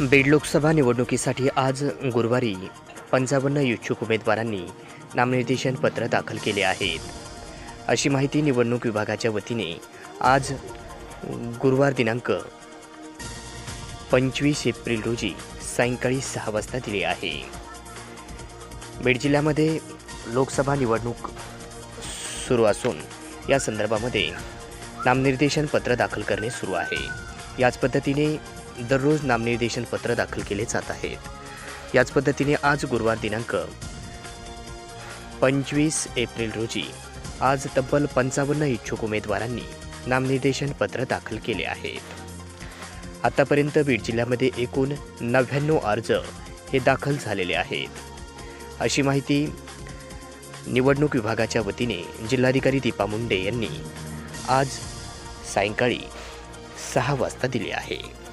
बीड लोकसभा निवडणुकीसाठी आज गुरुवारी पंचावन्न इच्छुक उमेदवारांनी नामनिर्देशन पत्र दाखल केले आहेत. अशी माहिती निवडणूक विभागाच्या वतीने आज गुरुवार दिनांक पंचवीस एप्रिल रोजी सायंकाळी सहा वाजता दिली आहे. बीड जिल्ह्यामध्ये लोकसभा निवडणूक सुरू असून या संदर्भामध्ये नामनिर्देशन पत्र दाखल करणे सुरू आहे. याच पद्धतीने दररोज नामनिर्देशन पत्र दाखल केले जात आहेत. याच पद्धतीने आज गुरुवार दिनांक पंचवीस एप्रिल रोजी आज तब्बल पंचावन्न इच्छुक उमेदवारांनी नामनिर्देशन पत्र दाखल केले आहेत. आतापर्यंत बीड जिल्ह्यामध्ये एकूण नव्याण्णव अर्ज हे दाखल झालेले आहेत. अशी माहिती निवडणूक विभागाच्या वतीने जिल्हाधिकारी दीपा मुंडे यांनी आज सायंकाळी सहा वाजता दिली आहे.